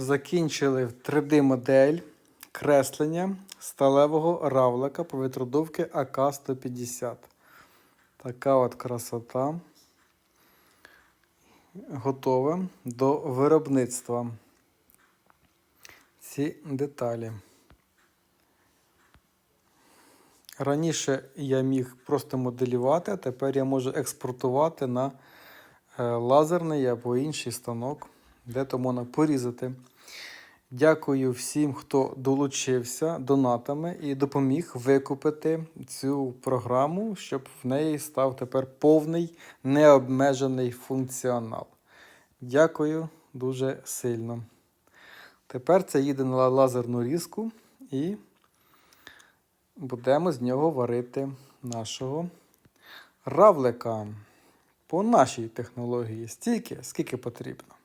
Закінчили 3D-модель креслення сталевого равлика повітродувки АК-150. Така от красота. Готове до виробництва. Ці деталі. Раніше я міг просто моделювати, а тепер я можу експортувати на е, лазерний або інший станок, де то порізати. Дякую всім, хто долучився донатами і допоміг викупити цю програму, щоб в неї став тепер повний необмежений функціонал. Дякую дуже сильно. Тепер це їде на лазерну різку і будемо з нього варити нашого равлика по нашій технології стільки, скільки потрібно.